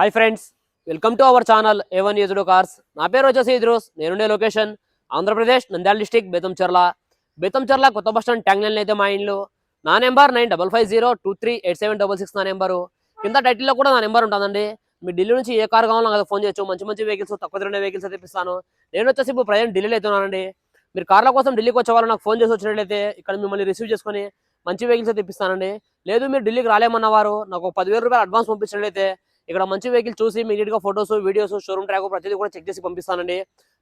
Hi friends welcome to our channel A1 యూజుడు cars నా పేరు వచ్చేసి ఇద్రోస్ నేనుండే లొకేషన్ ఆంధ్రప్రదేశ్ నంద్యాల డిస్టిక్ బేతంచెర్ల బేతంచెర్ల కొత్త బస్ స్టాండ్ ట్యాంగ్ లైన్ అయితే మా ఇంట్లో నా number nine double five zero two three eight seven double six నా నెంబరు కింద టైటిల్లో కూడా నా నెంబర్ ఉంటుందండి. మీ ఢిల్లీ నుంచి ఏ కార్ కావాలో నాకు ఫోన్ చేయొచ్చు. మంచి మంచి వెహికల్స్ తక్కువ ధర వెహికల్స్ అయితే నేను వచ్చేసి ఇప్పుడు ప్రజెంట్ ఢిల్లీలో అవుతున్నానండి మీరు కార్ల కోసం ఢిల్లీకి వచ్చే వాళ్ళు నాకు ఫోన్ చేసి వచ్చినట్లయితే ఇక్కడ మిమ్మల్ని రిసీవ్ చేసుకొని మంచి వెహికల్స్ అయితే ఇప్పిస్తానండి. లేదు మీరు ఢిల్లీకి రాలేమన్న వారు నాకు పదివేల రూపాయలు అడ్వాన్స్ పంపించినట్లయితే ఇక్కడ మంచి వెహికల్ చూసి మీ గా ఫొటోస్ వీడియోస్ షోరూమ్ ట్రాక్ ప్రతిదీ కూడా చెక్ చేసి పంపిస్తానండి.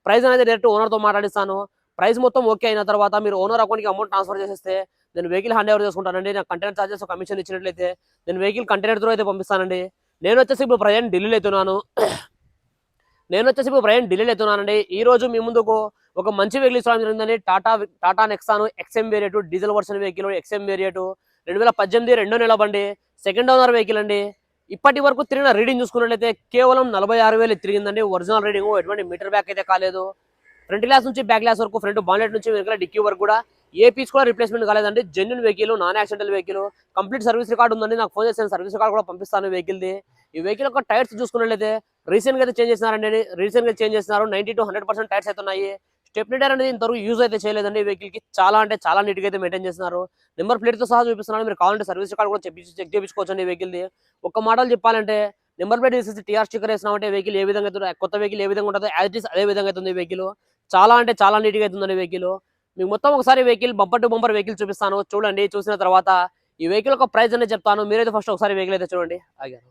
ప్రైస్ అనేది డైరెక్ట్ ఓనర్తో మాట్లాడిస్తాను. ప్రైస్ మొత్తం ఓకే అయిన తర్వాత మీరు ఓనర్ అకౌంట్కి అమౌంట్ ట్రాన్స్ఫర్ చేసేస్తే నేను వెహికల్ హ్యాండ్ ఓవర్ చేసుకుంటానండి. నాకు కంటైనర్ చార్జెస్ కమిషన్ ఇచ్చినట్లయితే నేను వెహికల్ కంటైనర్ త్రూ అయితే పంపిస్తానండి. నేను వచ్చేసి ఇప్పుడు ప్రజెంట్ ఢిల్లీలో అవుతున్నాను నేను వచ్చేసి ఇప్పుడు ప్రజెంట్ ఢిల్లీలో అవుతున్నానండి ఈ రోజు మీ ముందుకు ఒక మంచి వెహికల్ ఇవ్వడం జరిగిందండి. Tata Tata Nexon XM variant diesel version vehicle XM variant రెండు వేల పద్దెనిమిది రెండో నెల బండి సెకండ్ ఓనర్ వెహికల్ అండి. ఇప్పటి వరకు తిరిగిన రీడింగ్ చూసుకున్నట్లయితే కేవలం నలభై ఆరు వేలు తిరిగిందండి. ఒరిజినల్ రీడింగ్ ఎటువంటి మీటర్ బ్యాక్ అయితే కాలేదు. ఫ్రంట్ గ్లాస్ నుంచి బ్యాక్ గ్లాస్ వరకు ఫ్రంట్ బాన్లెట్ నుంచి వెనకాల డిక్కీ వరకు కూడా ఏ పీస్ కూడా రిప్లేస్మెంట్ కాలేదండి. Genuine vehicle non accidental vehicle complete service record ఉందండి. నాకు ఫోన్ చేసిన సర్వీస్ రికార్డ్ కూడా పంపిస్తాను వెహికల్ది ఈ వెహికల్ యొక్క టైర్స్ చూసుకున్నట్లయితే రీసెంట్గా అయితే చేంజ్ చేసినారండి. రీసెంట్గా చేంజ్ చేసినారు. Ninety to hundred percent tyres అయితే ఉన్నాయి. స్టెప్నీ టైర్ అనేది ఇంతవరకు యూజ్ అయితే చేయలేదండి. వెహికల్కి చాలా అంటే చాలా నీట్గా అయితే మెయింటైన్ చేస్తున్నారు. నెంబర్ ప్లేట్తో సహా చూపిస్తున్నాను. మీరు కావాలంటే సర్వీస్ కార్డు కూడా చెప్పి చెక్ చేయించుకోవచ్చు అండి వెహికల్ ది ఒక మోడల్ చెప్పాలంటే నెంబర్ ప్లేట్ తీసేసి టీఆర్ స్టిక్కర్ వేసినామంటే వెహికల్ ఏ విధంగా అవుతుందో కొత్త వెహికల్ ఏ విధంగా ఉంటుందో యాజ్ ఇస్ అదే విధంగా అవుతుంది వెహికల్ చాలా అంటే చాలా నీట్గా అవుతుందండి వెహికల్ మీకు మొత్తం ఒకసారి vehicle bumper to bumper vehicle చూపిస్తాను. చూడండి చూసిన తర్వాత ఈ వెహికల్ ఒక ప్రైస్ అనేది చెప్తాను. మీరైతే ఫస్ట్ ఒకసారి వెహికల్ అయితే చూడండి. ఆగారు.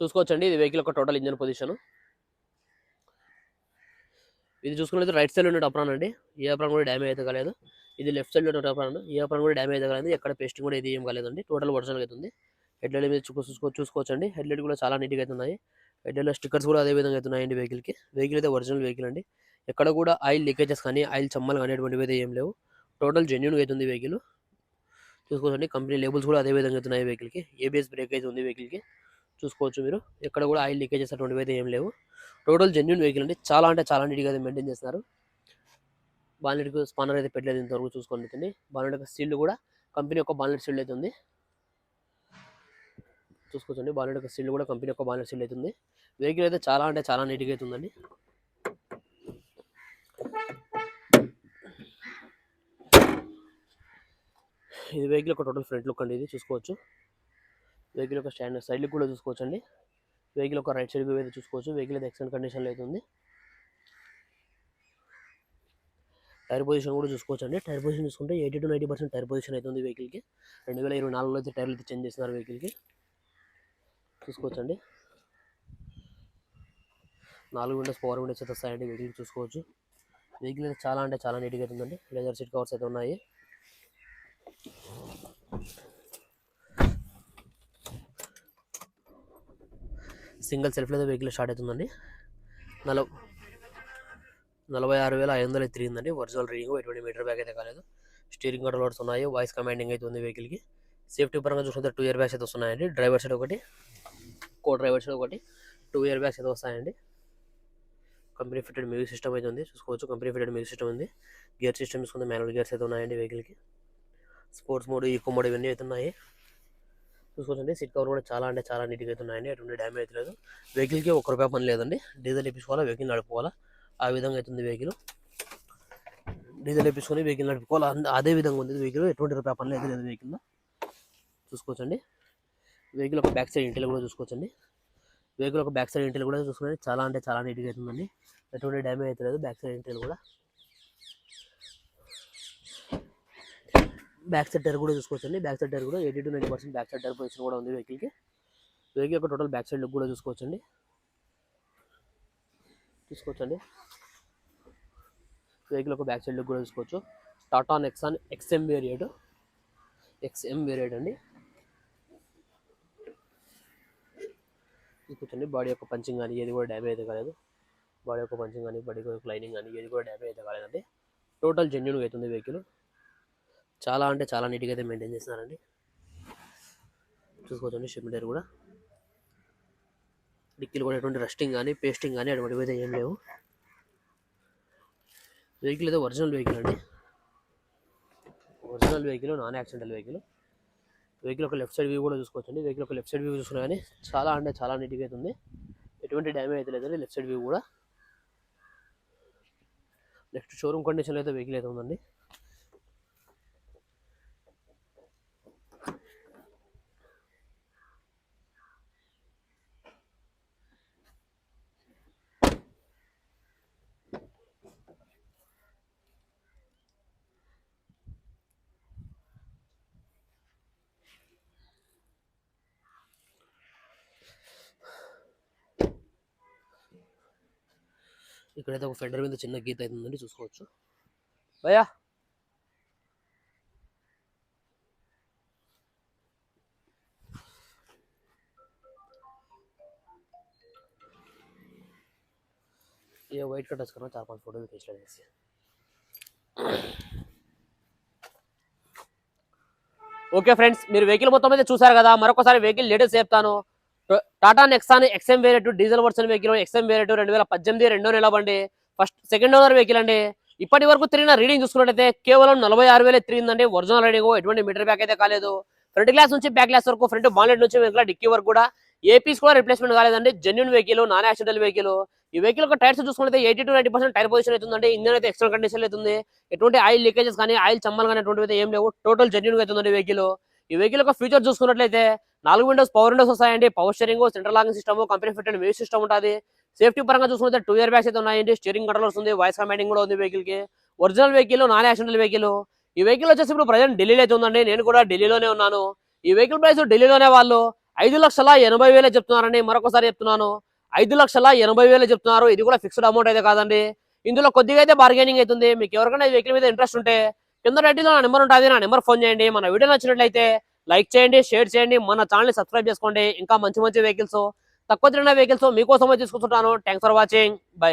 చూసుకోవచ్చండి ఇది వెహికల్ యొక్క టోటల్ ఇంజన్ పొజిషన్ ఇది చూసుకున్నట్లయితే రైట్ సైడ్ ఉండే అప్రాన్ అండి. ఏ అప్రాన్ కూడా డ్యామేజ్ అయితే కాలేదు. ఇది లెఫ్ట్ సైడ్ ఉండే అప్రాన్ ఈ అప్రాన్ కూడా డ్యామేజ్ అయితే కాలేదు. ఎక్కడ పేస్టింగ్ కూడా ఇది ఏం కాలేదండి. టోటల్ ఒరిజినల్ అవుతుంది. హెడ్ లైట్ మీద చూసుకో చూసుకోవచ్చండి. హెడ్ లైట్ కూడా చాలా నీట్గా అయితే ఉన్నాయి. హెడ్ లైట్ స్టిక్కర్స్ కూడా అదే విధంగా అవుతున్నాయండి వెహికల్కి వెహికల్ అయితే ఒరిజినల్ వెహికల్ అండి. ఎక్కడ కూడా ఆయిల్ లీకేజెస్ కానీ ఆయిల్ చమ్మలు కానీ అటువంటివి అయితే ఏం లేవు. టోటల్ జెన్యున్గా అవుతుంది వెహికల్ చూసుకోవచ్చండి కంపెనీ లేబుల్స్ కూడా అదే విధంగా ఉన్నాయి వెహికల్కి. ఏబిఎస్ బ్రేక్ అయితే ఉంది వెహికల్కి. చూసుకోవచ్చు మీరు. ఎక్కడ కూడా ఆయిల్ లీకేజెస్ అటువంటివి అయితే ఏం లేవు. టోటల్ జెన్యున్ వెహికల్ అండి. చాలా అంటే చాలా నీట్గా అయితే మెయింటైన్ చేస్తున్నారు. బాన్లెట్కి స్పానర్ అయితే పెట్టలేదు ఇంతవరకు చూసుకోండి బాన్లెట్ యొక్క సీల్డ్ కూడా కంపెనీ యొక్క బాన్లెట్ సీల్డ్ అయితే ఉంది. చూసుకోవచ్చండి బాన్లెట్ యొక్క సీల్డ్ కూడా కంపెనీ యొక్క బాన్లెట్ సీల్డ్ అవుతుంది వెహికల్ అయితే చాలా అంటే చాలా నీట్గా అయితే ఉందండి. ఇది వెహికల్ ఒక టోటల్ ఫ్రంట్ లుక్ అండి ఇది చూసుకోవచ్చు. వెహికల్ ఒక స్టాండ్ సైడ్ లుక్ కూడా చూసుకోవచ్చు అండి వెహికల్ ఒక రైట్ సైడ్ వ్యూ అయితే చూసుకోవచ్చు. వెహికల్ అయితే ఎక్సలెంట్ కండిషన్లో అయితే ఉంది. టైర్ పొజిషన్ కూడా చూసుకోవచ్చు అండి టైర్ పొజిషన్ చూసుకుంటే eighty to ninety percent tyre position అయితే ఉంది వెహికల్కి రెండు వేల ఇరవై నాలుగులో అయితే టైర్లు అయితే చేంజ్ చేస్తున్నారు వెహికల్కి చూసుకోవచ్చు అండి నాలుగు విండోస్ పవర్ విండోస్ అయితే వస్తాయండి. వెహికల్ చూసుకోవచ్చు. వెహికల్ అయితే చాలా అంటే చాలా నీట్గా అయితే ఉందండి. లెదర్ సీట్ కవర్స్ అయితే ఉన్నాయి. సింగిల్ సెల్ఫ్లో అయితే వెహికల్ స్టార్ట్ అవుతుందండి. నలభ నలభై ఆరు వేల ఐదు వందలు తిరిగిందండి ఒరిజినల్ రీడింగ్ ఎటువంటి మీటర్ బ్యాగ్ అయితే కాలేదు. స్టీరింగ్ కంట్రోల్స్ ఉన్నాయి. వాయిస్ కమాండింగ్ అయితే ఉంది వెహికల్కి. సేఫ్టీ పరంగా చూసుకుంటే టూ ఇయర్ బ్యాగ్స్ అయితే వస్తున్నాయండి. డ్రైవర్ సైడ్ ఒకటి కో డ్రైవర్ సైడ్ ఒకటి టూ ఇయర్ బ్యాగ్స్ అయితే వస్తాయండి. కంపెనీ ఫిటెడ్ మ్యూజిక్ సిస్టమ్ అయితే ఉంది. చూసుకోవచ్చు. కంపెనీ ఫిటెడ్ మ్యూజిక్ సిస్టమ్ ఉంది. గియర్ సిస్టమ్ చూసుకుంటే మాన్యువల్ గియర్స్ అయితే ఉన్నాయండి వెహికల్కి. స్పోర్ట్స్ మోడ్ ఈకో మోడ్ ఇవన్నీ అయితే ఉన్నాయి. చూసుకోవచ్చండి సీట్ కవర్ కూడా చాలా అంటే చాలా నీట్గా అయితే ఉన్నాయండి. ఎటువంటి డ్యామేజ్ అయితే లేదు. వెహికల్కి ఒక్క రూపాయి పని లేదండి. డీజిల్ వేపించుకోవాలా వెహికల్ నడుపుకోవాలా? ఆ విధంగా అవుతుంది వెహికల్. డీజిల్ వేపించుకొని వెహికల్ నడుపుకోవాలి? అదే విధంగా ఉంది వెహికల్. ఎటువంటి రూపాయి పని లేదు లేదు వెహికల్ చూసుకోవచ్చండి. వెహికల్ ఒక బ్యాక్ సైడ్ ఇంటిలో కూడా చూసుకోవచ్చండి. వెహికల్ ఒక బ్యాక్ సైడ్ ఇంటిలో కూడా చూసుకుంటే చాలా అంటే చాలా నీట్గా అవుతుందండి ఎటువంటి డ్యామేజ్ అయితే లేదు బ్యాక్ సైడ్ ఇంటిలో కూడా. బ్యాక్ సైడ్ టైర్ కూడా చూసుకోవచ్చండి. బ్యాక్ సైడ్ టైర్ కూడా eighty to ninety percent back side tyre position కూడా ఉంది వెహికల్కి వెహికల్ యొక్క టోటల్ బ్యాక్ సైడ్ లుక్ కూడా చూసుకోవచ్చండి. చూసుకోవచ్చండి. వెహికల్ యొక్క బ్యాక్ సైడ్ లుక్ కూడా చూసుకోవచ్చు. Tata Nexon XM variant XM variant అండి. చూసుకోవచ్చండి. బాడీ యొక్క పంచింగ్ కానీ ఏది కూడా డ్యామేజ్ అయితే కాలేదు. బాడీ యొక్క పంచింగ్ కానీ బాడీ యొక్క లైనింగ్ కానీ ఏది కూడా డ్యామేజ్ అయితే కాలేదండి. టోటల్ జెన్యున్గా అవుతుంది వెహికల్ చాలా అంటే చాలా నీట్గా అయితే మెయింటైన్ చేస్తున్నారండి. చూసుకోవచ్చండి షిప్ కూడా. డిక్కీలు కూడా ఎటువంటి రస్టింగ్ కానీ పేస్టింగ్ కానీ అటువంటివి అయితే ఏం లేవు. వెహికల్ అయితే ఒరిజినల్ వెహికల్ అండి. Original vehicle non accidental vehicle. Vehicle ఒక లెఫ్ట్ సైడ్ వ్యూ కూడా చూసుకోవచ్చండి. వెహికల్ ఒక లెఫ్ట్ సైడ్ వ్యూ చూసుకున్నా కానీ చాలా అంటే చాలా నీట్గా అయితే ఉంది. ఎటువంటి డ్యామేజ్ అయితే లేదండి లెఫ్ట్ సైడ్ వ్యూ కూడా. నెక్స్ట్ షోరూమ్ కండిషన్లో అయితే వెహికల్ అయితే ఉందండి. ఇక్కడైతే ఒక ఫెండర్ మీద చిన్న గీత అయితే ఉందండి చూసుకోవచ్చు భయ్యా ये वाइट का टच करना चार पांच फोटो भी खींच लेंगे इससे ఓకే ఫ్రెండ్స్ మీరు వెహికల్ మొత్తం అయితే చూసారు కదా మరొకసారి వెహికల్ లేటెస్ట్ చెప్తాను to- Tata Nexon XM variant diesel version vehicle XM variant రెండు వేల పద్దెనిమిది రెండో నెల బండి ఫస్ట్ సెకండ్ ఓనర్ వెహికల్ అండి. ఇప్పటి వరకు తిరిగిన రీడింగ్ చూసుకున్నట్టయితే కేవలం నలభై ఆరు వేలే తిరిగిందండి ఒరిజినల్ రీడింగ్ ఎటువంటి మీటర్ బ్యాక్ అయితే కాలేదు. ఫ్రంట్ గ్లాస్ నుంచి బ్యాక్ గ్లాస్ వరకు ఫ్రంట్ బాన్లెట్ నుంచి వెహికల్ డిక్కీ వరకు కూడా ఏపీస్ కూడా రిప్లేస్మెంట్ కాలేదండి. Genuine vehicle non accidental vehicle ఈ వెహికల్ ఒక టైర్స్ చూసుకుంటే eighty to ninety percent tyre position అవుతుందండి. ఇంజన్ అయితే ఎక్స్ట్రా కండిషన్ అవుతుంది. ఎటువంటి ఆయిల్ లీకేజెస్ కానీ ఆయిల్ చమ్మలు కానీ ఎటువంటివి అయితే ఏం లేవు. టోటల్ జెన్యున్ అవుతుందండి వెహికల్ ఈ వెహికల్ యొక్క ఫీచర్ చూసుకున్నట్లయితే నాలుగు విండోస్ పవర్ విండోస్ వస్తాయండి. Power steering central locking system company fit and music system ఉంటుంది. సేఫ్టీ పరంగా చూసుకుంటే టూ ఇయర్ బ్యాగ్స్ అయితే ఉన్నాయండి. స్టీరింగ్ కంట్రోల్స్ ఉంది వాయిస్ కమాండింగ్ కూడా ఉంది వెహికల్కి. Original vehicle non accidental vehicle ఈ వెహికల్ వచ్చేసి ఇప్పుడు ప్రజెంట్ ఢిల్లీలో అయితే ఉందండి. నేను కూడా ఢిల్లీలోనే ఉన్నాను. ఈ వెహికల్ ప్రైస్ ఢిల్లీలోనే వాళ్ళు ఐదు లక్షల ఎనభై వేలే చెప్తున్నారండి. మరొకసారి చెప్తున్నాను. ఐదు లక్షల ఎనభై వేలే చెప్తున్నారు. ఇది కూడా ఫిక్స్డ్ అమౌంట్ అయితే కాదండి. ఇందులో కొద్దిగా అయితే బార్గెనింగ్ అవుతుంది. మీకు ఎవరికైనా ఈ వెహికల్ మీద ఇంట్రెస్ట్ ఉంటే కింద రెడ్డిలో నా నెంబర్ ఉంటుంది. నా నెంబర్ ఫోన్ చేయండి. మన వీడియో నచ్చినట్లయితే లైక్ చేయండి షేర్ చేయండి మన ఛానల్ని సబ్స్క్రైబ్ చేసుకోండి. ఇంకా మంచి మంచి వెహికల్స్ తక్కువ తిరిగిన వెహికల్స్ మీకోసమే తీసుకుంటున్నాను థ్యాంక్స్ ఫర్ వాచింగ్ బై